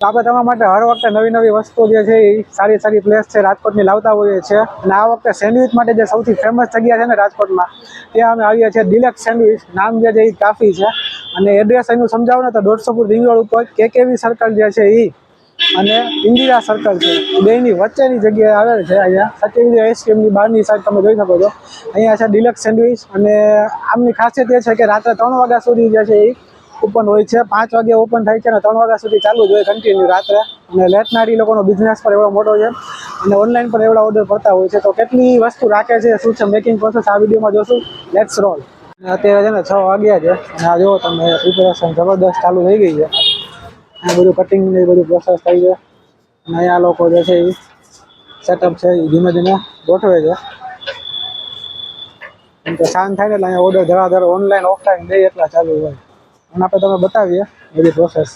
તો આપણે તમારા માટે હર વખતે નવી નવી વસ્તુઓ જે છે એ સારી સારી પ્લેસ છે, રાજકોટની લાવતા હોઈએ છીએ. અને આ વખતે સેન્ડવિચ માટે જે સૌથી ફેમસ જગ્યા છે ને રાજકોટમાં, ત્યાં અમે આવીએ છીએ ડિલેક્સ સેન્ડવિચ નામ જે છે એ કાફી છે. અને એડ્રેસ એનું સમજાવો ને તો દોઢસોપુર ફૂટ રિંગ રોડ ઉપર કેકેવી સર્કલ જે છે એ અને ઇન્દિરા સર્કલ છે. બેની વચ્ચેની જગ્યાએ આવેલ છે અહીંયા. સત્યવિજય આઈસ્ક્રીમની બહારની સાઈડ તમે જોઈ શકો છો. અહીંયા છે ડિલક્સ સેન્ડવિચ અને આમની ખાસિયત એ છે કે રાત્રે ત્રણ વાગ્યા સુધી જે છે એ ઓપન હોય છે. પાંચ વાગે ઓપન થાય છે અને ત્રણ વાગ્યા સુધી ચાલુ જ હોય કન્ટિન્યુ રાત્રે. અને લેટનારી લોકોનો બિઝનેસ પણ એવડો મોટો છે. અને ઓનલાઈન પણ એવડા ઓર્ડર પડતા હોય છે. તો કેટલી વસ્તુ રાખે છે, શું છે મેકિંગ પ્રોસેસ આ વિડીયોમાં જોશું. લેટ્સ રોલ અત્યારે છે ને છ વાગ્યા છે. અને આ જુઓ તમે પ્રિપેરેશન જબરદસ્ત ચાલુ થઈ ગઈ છે. આ બધું કટિંગ ને બધું પ્રોસેસ થઈ છે. અને અહીંયા લોકો જે છે એ સેટઅપ છે એ ધીમે ધીમે ગોઠવે છે. કેમ કે શાંત થાય ને એટલે અહીંયા ઓર્ડર ધરાધર ઓનલાઈન ઓફલાઈન બે એટલા ચાલુ હોય. અને આપણે તમે બતાવીએ બધી પ્રોસેસ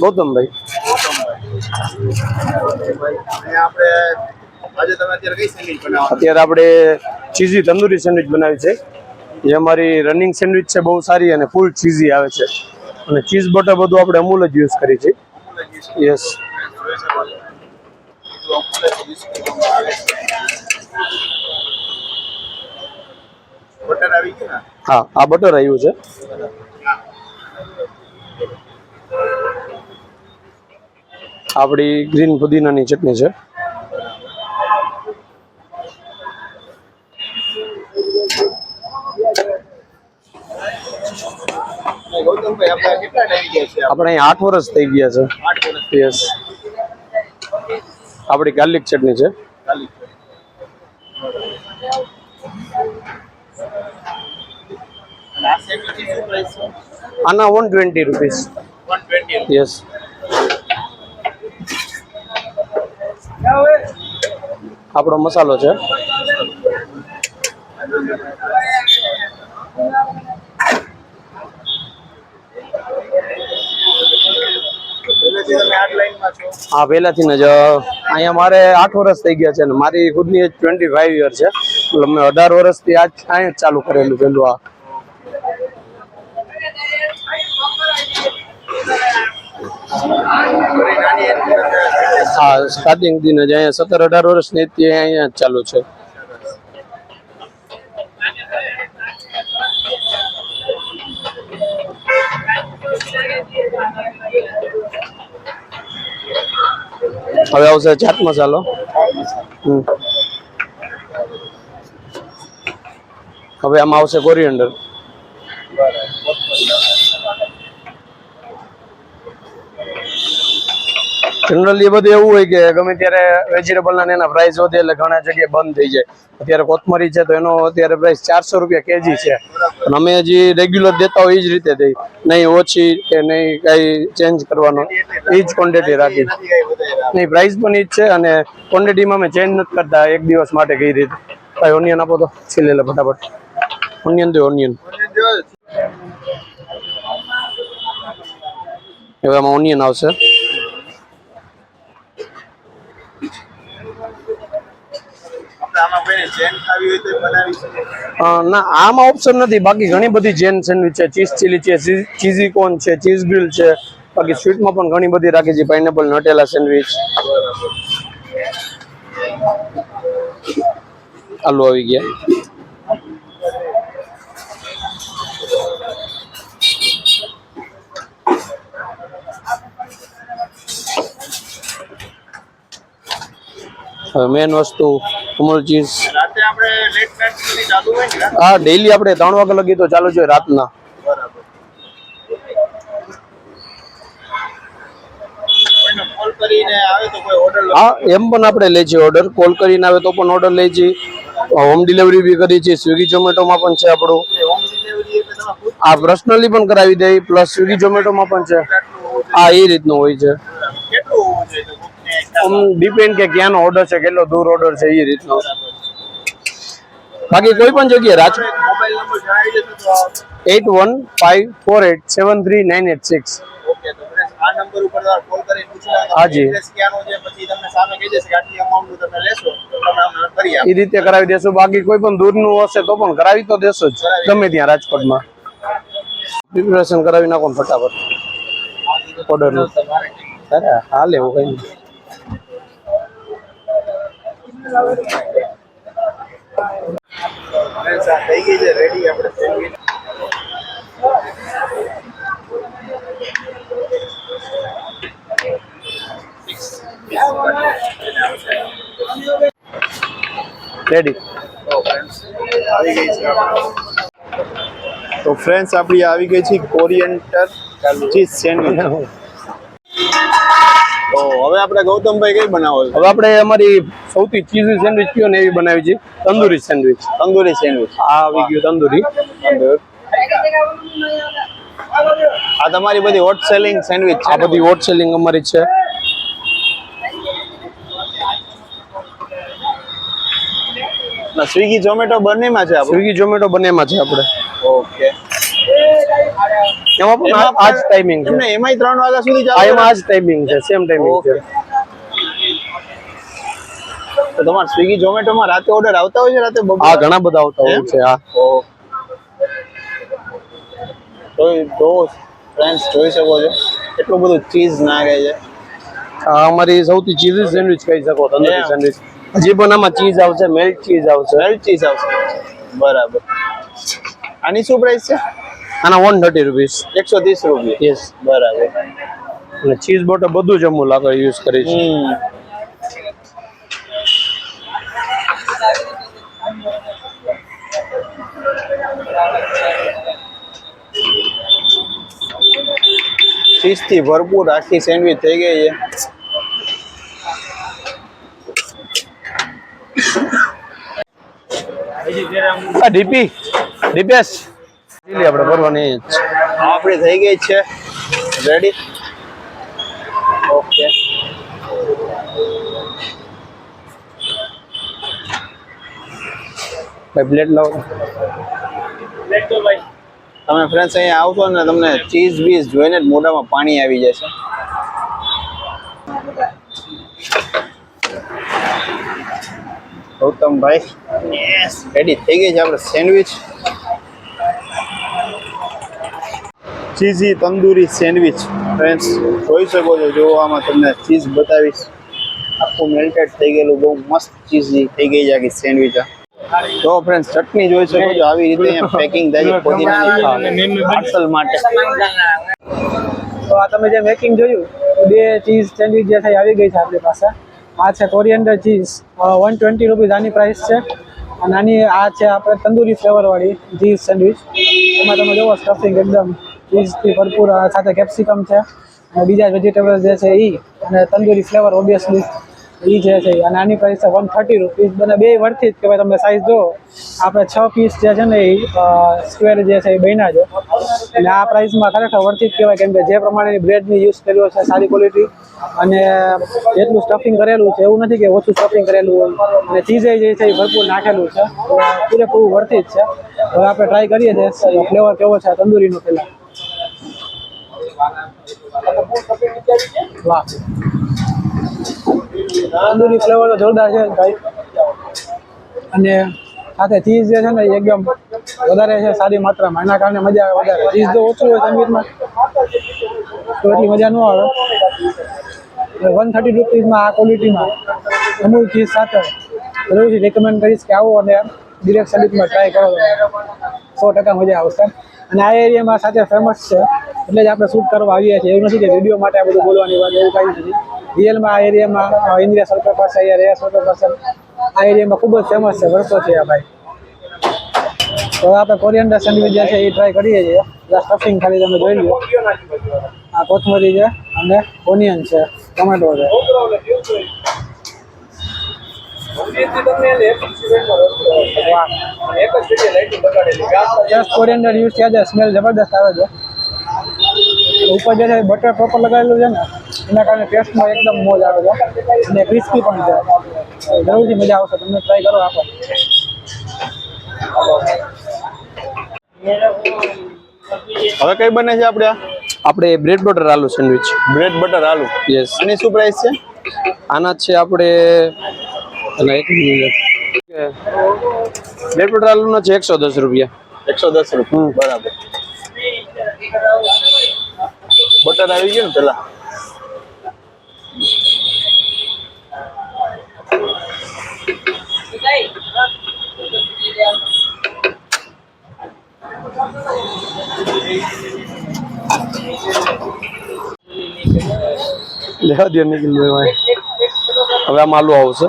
ગૌતમભાઈ. અત્યારે આપણે ચીઝી તંદૂરી સેન્ડવિચ બનાવી છે. જે અમારી રનિંગ સેન્ડવિચ છે, બહુ સારી અને ફૂલ ચીઝી આવે છે. અને ચીઝ બટર બધું આપણે અમૂલ જ યુઝ કરી છે યસ બટર આવી ગયું ને? હા આ બટર આવ્યું છે. આપણી ગ્રીન પુદીનાની ચટણી છે. આપણે અહીં આઠ વર્ષ થઈ ગયા છે. યસ આપણી ગાર્લિક ચટણી છે ચાલી અને આ સેન્ડવિચની શું પ્રાઇસ છે આના વન ટ્વેન્ટી રૂપીસ યસ આપણો મસાલો છે. હા પહેલાથી જ અહીંયા મારે આઠ વર્ષ થઈ ગયા છે અને મારી ખુદની એજ ટ્વેન્ટી ફાઈવ યર છે. એટલે મેં અઢાર વર્ષથી આજ અહીંયા ચાલુ કરેલું પેલું આ હા સ્ટાર્ટિંગ દિન જ અહીંયા સત્તર અઢાર વર્ષની અહીંયા ચાલુ છે. હવે આવશે ચાટ મસાલો. હવે આમાં આવશે કોરિયન્ડર જનરલી બધું એવું હોય કે ગમે ત્યારે વેજીટેબલ ના એના પ્રાઇસ વધે એટલે ઘણા જગ્યાએ બંધ થઈ જાય. અત્યારે કોથમરી છે તો એનો અત્યારે પ્રાઇસ ચારસો રૂપિયા કેજી છે. પણ અમે હજી રેગ્યુલર દેતા હોય એ જ રીતે થઈ નહીં ઓછી કે નહીં કઈ ચેન્જ કરવાનો. એ જ ક્વોન્ટિટી રાખી. નહીં પ્રાઇસ પણ એ જ છે અને ક્વોન્ટિટીમાં અમે ચેન્જ નથી કરતા. એક દિવસ માટે કઈ રીતે. ભાઈ ઓનિયન આપો તો. છીલે લે ફટાફટ. ઓનિયન તો ઓનિયન હવે આમાં ઓનિયન આવશે. આમાં ના, આમાં ઓપ્શન નથી. બાકી ઘણી બધી જેન સેન્ડવિચ છે. ચીઝ ચીલી છે ચીઝી કોર્ન છે ચીઝ ગ્રીલ છે. બાકી સ્વીટમાં પણ ઘણી બધી રાખી છે. પાઇનેપલ નટેલા સેન્ડવિચ આલુ આવી ગયા. મેન વસ્તુ અમૂલ હા રાતે આપણે લેટ નાઇટ સુધી ચાલુ હોય ને આ ડેઈલી આપણે ત્રણ વાગે લગી તો ચાલુ છે રાતના. કોલ કરીને આવે તો હા એમ પણ આપણે લઈએ છીએ ઓર્ડર કોલ કરીને આવે તો પણ ઓર્ડર લઈએ છીએ હોમ ડિલિવરી બી કરીએ છીએ સ્વિગી ઝોમેટોમાં પણ છે આપણું. આ પર્સનલી પણ કરાવી દે પ્લસ સ્વિગી ઝોમેટોમાં પણ છે. આ એ રીતનું હોય છે જોઈએ કેટલું હોવું જોઈએ તો કોકને આમ ડિપેન્ડ કે ક્યાંનો ઓર્ડર છે કેટલો દૂર ઓર્ડર છે એ રીતનો. બાકી કોઈ પણ જગ્યાએ રાજકોટ મોબાઈલ નંબર જણાવી દેશો તો eight one five four eight seven three nine eight six. Okay તો ફ્રેન્ડ્સ આ નંબર ઉપર તમારે કોલ કરીને પૂછી લેવાનું. હાજી. એડ્રેસ ક્યાંનો છે પછી તમને સામે કહી દેશે કે આટલી અમાઉન્ટ તમે લેશો તો તમે અમને કરી એ રીતે કરાવી દેશું. બાકી કોઈ પણ દૂરનું હશે તો પણ કરાવી તો દેશો જ. ગમે ત્યાં રાજકોટમાં. પ્રિપેરેશન કરાવી નાખો ફટાફટ. ઓર્ડર અરે હાલે એવું કઈ નહીં. તો ફ્રેન્ડ્સ આપણી આવી ગઈ છે કોરિયન્ટર ચીઝ સેન્ડવિચ. તો હવે આપણે ગૌતમભાઈ કઈ બનાવો હવે આપણે અમારી સૌથી ચીઝી સેન્ડવિચ કયો ને એવી બનાવી છે? તંદુરી સેન્ડવિચ તંદૂરી સેન્ડવિચ આ આવી ગયું તંદુરી. આ તમારી બધી હોટ સેલિંગ સેન્ડવિચ છે આ બધી હોટ સેલિંગ અમારી છે. સ્વિગી ઝોમેટો બંનેમાં છે સ્વિગી ઝોમેટો બંનેમાં છે આપણે. ઓકે. એમાં પણ આ- જ ટાઈમિંગ છે. એમાંય ત્રણ વાગ્યા સુધી ચાલે એમાં આ જ ટાઈમિંગ છે સેમ ટાઈમિંગ છે. તો તમારે સ્વિગી ઝોમેટોમાં રાતે ઓર્ડર આવતા હોય છે રાતે બપોર હા ઘણા બધા આવતા હોય છે હા. તો તો ફ્રેન્ડ્સ જોઈ શકો છો. કેટલું બધું ચીઝ નાખે છે. આ અમારી સૌથી ચીઝી સેન્ડવિચ કહી શકો તંદૂરી. સેન્ડવિચ હજી પણ આમાં ચીઝ આવશે મેલ્ટ ચીઝ આવશે. મેલ્ટ ચીઝ આવશે. બરાબર. આની શું પ્રાઇસ છે? આના વન થર્ટી રૂપીસ એકસો ત્રીસ રૂપિયા. યસ બરાબર. અને ચીઝ બટર બધું જ અમુલ આગળ યુઝ કરી છે. ચીઝથી ચીઝથી ભરપૂર આખી સેન્ડવિચ થઈ ગઈ છે. ડીપી. ડીપીએસ. લીલી આપણે ભરવાની છે. આપણી થઈ ગઈ છે. રેડી ઓકે ભાઈ પ્લેટ લાવો. તમે ફ્રેન્ડ્સ અહીંયા આવશો ને તમને ચીઝ બીઝ જોઈને જ મોઢામાં પાણી આવી જશે. ગૌતમભાઈ રેડી થઈ ગઈ છે આપણે sandwich cheesy tandoori sandwich. Friends જોઈ શકો છો જો આમાં તમને ચીઝ બતાવીશ. આખું મેલ્ટેડ થઈ ગયેલું બહુ મસ્ત ચીઝી થઈ ગઈ છે આખી સેન્ડવિચ. આ તો ફ્રેન્ડ્સ ચટણી જોઈ શકો છો આવી રીતે પેકિંગ થાય છે પુદીનાની પાર્સલ માટે. તો આ તમે જે મેકિંગ જોયું બે ચીઝ સેન્ડવિચ જે થઈ આવી ગઈ છે આપણી પાસે. આ છે coriander cheese one twenty rupees આની પ્રાઇસ છે. અને આની આ છે આપણે તંદૂરી ફ્લેવરવાળી ચીઝ સેન્ડવિચ. એમાં તમે જુઓ સ્ટફિંગ એકદમ ચીઝથી ભરપૂર સાથે કેપ્સિકમ છે, અને બીજા વેજીટેબલ જે છે એ અને તંદૂરી ફ્લેવર ઓબ્વિયસલી એ જે છે. અને આની પ્રાઇસ છે વન થર્ટી રૂપીઝ બને બે વર્થી જ કહેવાય તમે સાઇઝ જો આપણે છ પીસ જે છે ને એ સ્ક્વેર જે છે એ બન્યા છે. અને આ પ્રાઇસમાં ખરેખર વર્થી જ કહેવાય કેમ કે જે પ્રમાણેની બ્રેડની યુઝ કર્યો છે, સારી ક્વોલિટી અને જેટલું સ્ટફિંગ કરેલું છે, એવું નથી કે ઓછું સ્ટફિંગ કરેલું હોય. અને ચીઝે જે છે એ ભરપૂર નાખેલું છે. પૂરેપૂરું વર્થી જ છે. હવે આપણે ટ્રાય કરીએ છીએ ફ્લેવર કેવો છે તંદૂરીનો પહેલાં. વાહ તંદૂરી ફ્લેવર તો જોરદાર છે ભાઈ. અને સાથે ચીઝ જે છે ને એકદમ વધારે છે, સારી માત્રામાં. એના કારણે મજા આવે વધારે. ચીઝ તો ઓછું હોય સંગીતમાં, તો એટલી મજા ન આવે. વન થર્ટી રૂપીઝમાં આ ક્વોલિટીમાં અમૂલ ચીઝ સાથે જરૂરથી રેકમેન્ડ કરીશ કે આવો અને ડિરેક્ટ સર્વિસમાં ટ્રાય કરો. સો ટકા મજા આવશે. અને આ એરિયામાં સાથે ફેમસ છે. એટલે જ આપણે શૂટ કરવા આવીએ છીએ. એવું નથી કે વીડિયો માટે આ બધું બોલવાની વાત એવું કાંઈ નથી. રિયલમાં આ એરિયામાં ઇન્દ્રિયા સર્કલ પાસે અહીંયા રહ્યા સર્કલ પાસે આ એરિયામાં ખૂબ જ ફેમસ છે વર્ષોથી આ ભાઈ. તો આપણે કોરિયન્ડર સેન્ડવિચ છે એ ટ્રાય કરીએ છીએ. સ્ટફિંગ ખાલી તમે જોઈ લો. આ કોથમરી છે અને ઓનિયન છે ટમેટો છે. કોરિયન્ડર યુઝ થયા છે સ્મેલ જબરદસ્ત આવે છે. ઉપર જે છે બટર પ્રોપર લગાવેલું છે ને એના કારણે ટેસ્ટમાં એકદમ મોજ આવે છે. અને ક્રિસ્પી પણ છે. જરૂરથી મજા આવશે. તમને ટ્રાય કરો આપો હવે કઈ બને છે આપણે આપણે bread butter aloo sandwich bread butter aloo. Yes આની શું પ્રાઇસ છે? આના છે આપણે અને એક મિનિટ બ્રેડ બટર આલુનો છે એકસો દસ રૂપિયા. એકસો દસ રૂપિયા. બરાબર. બટર આવી ગયું ને પેલા? લેવા દે નીકળી હવે આ માલુ આવશે.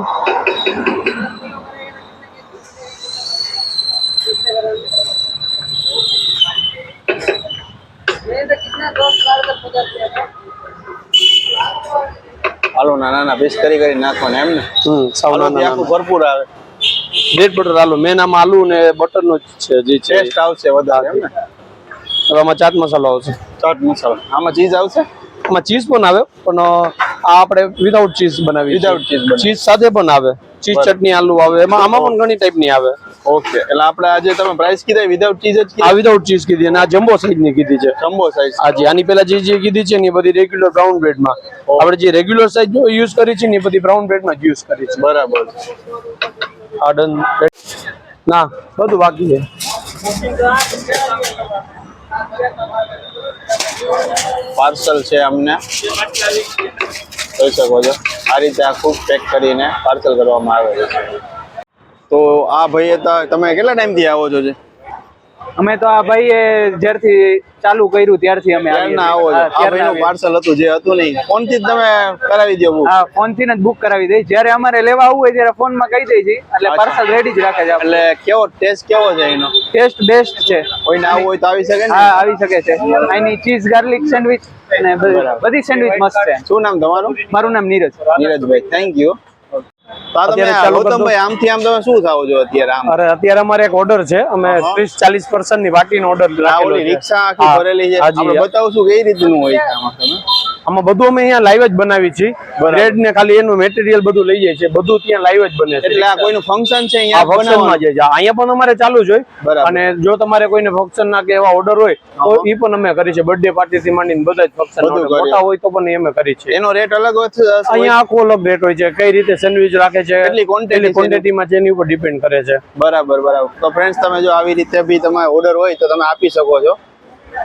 હાલો ના નાના પીસ કરી કરી નાખવાના એમ ને? હમ સાવ નાના આખું ભરપૂર આવે. બ્રેડ બટર આલુ મેન આમાં આલુ ને બટર નો જ છે જે છે. ટેસ્ટ આવશે વધારે એમ ને? હવે આમાં ચાટ મસાલો આવશે. ચાટ મસાલો. આમાં ચીઝ આવશે? આમાં ચીઝ પણ આવે પણ આ આપણે વિધાઉટ ચીઝ બનાવી વિધાઉટ ચીઝ ચીઝ સાથે પણ આવે. ચીઝ ચટણી આલુ આવે. એમાં આમાં પણ ઘણી ટાઈપની આવે. ઓકે એટલે આપણે આજે તમે પ્રાઇસ કીધા વિધાઉટ ચીઝ જ આ વિધાઉટ ચીઝ કીધી અને આ જમ્બો સાઈઝની કીધી છે. જમ્બો સાઈઝ આજે આની પહેલા જે જે કીધી છે ને એ બધી રેગ્યુલર બ્રાઉન બ્રેડમાં. આપણે જે રેગ્યુલર સાઈઝ યુઝ કરી છે ને એ બધી બ્રાઉન બ્રેડમાં જ યુઝ કરી છે. બરાબર. આ ડન ના બધું બાકી છે. પાર્સલ છે અમને. જોઈ શકો છો. આ રીતે આખું પેક કરીને પાર્સલ કરવામાં આવે છે. તો આ ભાઈએ તો તમે કેટલા ટાઈમથી આવો છો જે? અમે તો આ ભાઈએ જ્યારથી ચાલુ કર્યું ત્યારથી અમે આવો ત્યારના. પાર્સલ હતું જે હતું નહીં. ફોનથી જ તમે કરાવી દો બુક હા ફોનથી જ બુક કરાવી દઈ. જ્યારે અમારે લેવા આવવું હોય ત્યારે ફોનમાં કહી દઈ છે. એટલે પાર્સલ રેડી જ રાખે છે. એટલે કેવો ટેસ્ટ કેવો છે એનો? ટેસ્ટ બેસ્ટ છે. કોઈને આવવું હોય તો આવી શકે ને? હા આવી શકે છે. અહીંની ચીઝ ગાર્લિક સેન્ડવિચ અને બધી. સેન્ડવિચ મસ્ત છે. શું નામ તમારું? મારું નામ નીરજ. નીરજભાઈ થેન્ક યુ અત્યારે અમારે એક ઓર્ડર છે. અમે ત્રીસ ચાલીસ પર્સન્ટની ઓર્ડર રાખેલો ઓલી છે. રિક્ષા આખી ભરેલી છે. બતાવશું કઈ રીતનું હોય છે આમાં બધું અમે અહીંયા લાઈવ જ બનાવી છીએ. બ્રેડ ને ખાલી એનું મટીરિયલ બધું લઈ જાય છે. બધું ત્યાં લાઈવ જ બને છે. એટલે આ કોઈનું ફંક્શન છે અહીંયા ફંક્શનમાં બનાવવાનું? જે છે. અહીંયા પણ અમારે ચાલુ જ હોય. અને જો તમારે કોઈને ફંક્શન ના કે એવા ઓર્ડર હોય તો એ પણ અમે કરી છે. બર્થડે પાર્ટી થી માંડીને બધા જ ફંક્શન મોટા હોય તો પણ અમે કરી છે એનો રેટ અલગ હશે? અહીંયા આખો અલગ રેટ હોય છે. કઈ રીતે સેન્ડવિચ રાખે છે? કેટલી ક્વોન્ટિટી કેટલી છે માં છે એની ઉપર ડિપેન્ડ કરે છે. બરાબર બરાબર. તો ફ્રેન્ડ્સ તમે જો આવી રીતે બી તમારે ઓર્ડર હોય તો તમે આપી શકો છો.